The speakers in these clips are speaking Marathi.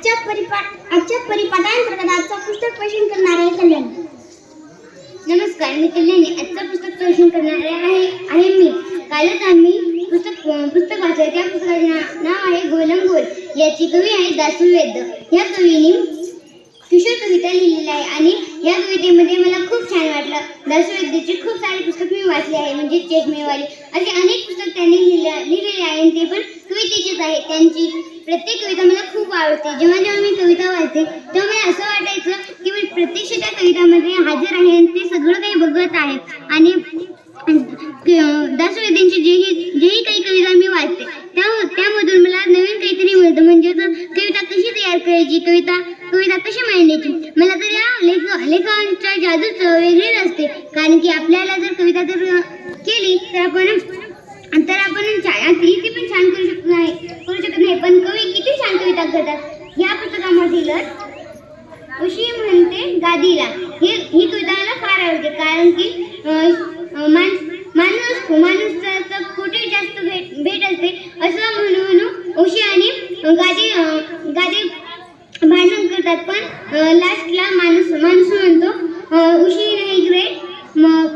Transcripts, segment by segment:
आजच्या परिपाठ आजच्या परिपाठांतर्गत आजचा पुस्तक प्रश्न करणार आहे कल्याण. नमस्कार मी कल्याणी. आजचं पुस्तक प्रश्न करणार आहे आहे मी. कालच आम्ही पुस्तक पुस्तक वाचलं. त्या पुस्तकाचे ना- नाव आहे गोलम गोल. याची कवी आहे दासू वैद्य. या कवीने किशोर कविता लिहिलेल्या आहे आणि या कवितेमध्ये मला खूप छान वाटलं. दासू वैद्यची खूप सारे पुस्तक मी वाचले आहे म्हणजे चेकमेवाली असे अनेक पुस्तक त्यांनी लिहिले लिहिलेले आहे आणि ते पण कवितेचेच आहे त्यांची प्रत्येक कविता मला खूप आवडते. जेव्हा जेव्हा मी कविता वाचते तेव्हा मला असं वाटायचं की मी प्रत्यक्ष त्या कवितामध्ये हजर आहे आणि ते सगळं काही बघत आहे. आणि दासू जेही जेही काही कविता मी वाचते त्या त्यामधून मला नवीन काहीतरी मिळतं. म्हणजे तर कविता कशी तयार करायची कविता कविता कशी मांडायची? मला तर या लेख लेखकांच्या जादूच वेगळीच असते कारण की आपल्याला जर कविता जर केली तर आपण तर आपण छान इथे पण छान करू शकत नाही करू शकत नाही. पण कवी कविता करतात या पुस्तकामधीलच उशी म्हणते गादीला ही ही कविताला फार आवडते कारण की मान माणूस माणूस कुठे जास्त भेट भेट असते असं म्हणून म्हणून उशी आणि गादी गादी भांडण करतात पण लास्टला माणूस माणूस म्हणतो उशी नाही ग्रेट मग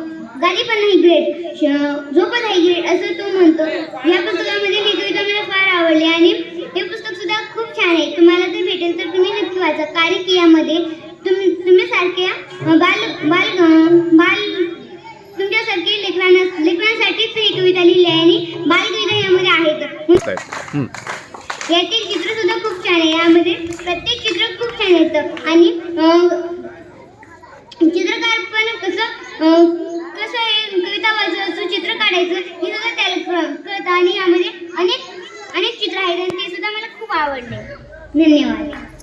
गादी पण नाही ग्रेट झोपत आहे ग्रेट असं तो म्हणतो या पुस्तकामध्ये ही कविता मला फार आवडली आणि हे पुस्तक सुद्धा खूप छान आहे तुम्हाला जर भेटेल तर तुम्ही नक्की वाचा कारण की यामध्ये तुम्ही तुम्ही सारख्या अं, बाल बाल बाल तुमच्यासारखे लेकरांना लेकरांसाठीच ही कविता लिहिली आहे आणि बालकविता यामध्ये आहेत. यातील चित्र सुद्धा खूप छान आहे. यामध्ये प्रत्येक चित्र खूप छान येतं. आणि चित्रकार पण कसं कसं हे कविता वाचायचं चित्र काढायचं हे सुद्धा त्याला कळ- कळतं. आणि यामध्ये अनेक अनेक चित्र आहेत आणि ते सुद्धा मला खूप आवडले. धन्यवाद.